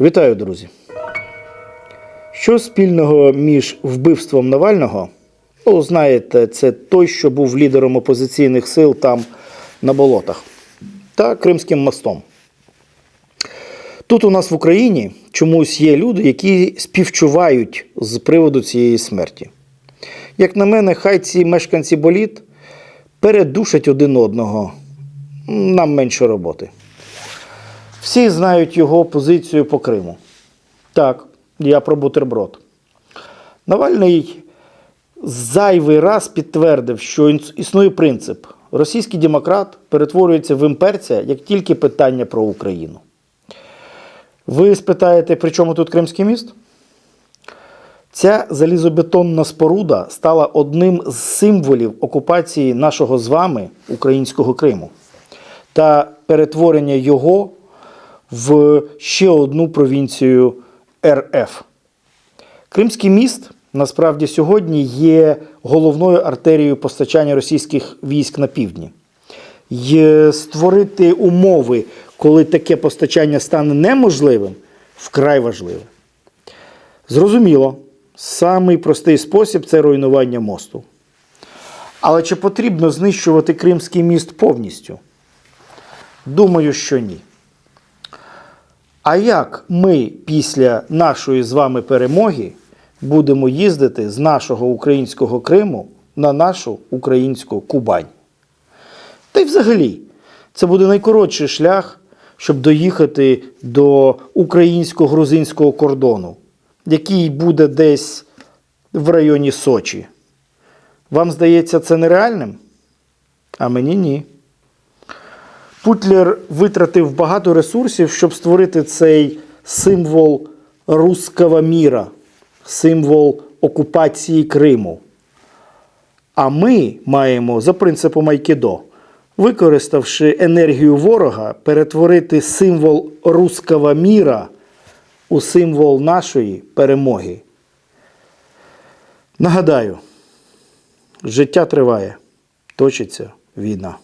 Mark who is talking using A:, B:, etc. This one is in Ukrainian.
A: Вітаю, друзі! Що спільного між вбивством Навального? Ну, знаєте, це той, що був лідером опозиційних сил там на болотах, та Кримським мостом. Тут у нас в Україні чомусь є люди, які співчувають з приводу цієї смерті. Як на мене, хай ці мешканці боліт передушать один одного. Нам менше роботи. Всі знають його позицію по Криму. Так, я про бутерброд. Навальний зайвий раз підтвердив, що існує принцип: російський демократ перетворюється в імперця, як тільки питання про Україну. Ви спитаєте, при чому тут Кримський міст? Ця залізобетонна споруда стала одним з символів окупації нашого з вами українського Криму та перетворення його в ще одну провінцію РФ. Кримський міст насправді сьогодні є головною артерією постачання російських військ на півдні. І створити умови, коли таке постачання стане неможливим, вкрай важливо. Зрозуміло, самий простий спосіб це руйнування мосту. Але чи потрібно знищувати Кримський міст повністю? Думаю, що ні. А як ми після нашої з вами перемоги будемо їздити з нашого українського Криму на нашу українську Кубань? Та й взагалі, це буде найкоротший шлях, щоб доїхати до українсько-грузинського кордону, який буде десь в районі Сочі. Вам здається це нереальним? А мені ні. Путлер витратив багато ресурсів, щоб створити цей символ руского міра, символ окупації Криму. А ми маємо за принципом Айкідо, використавши енергію ворога, перетворити символ руского міра у символ нашої перемоги. Нагадаю, життя триває, точиться війна.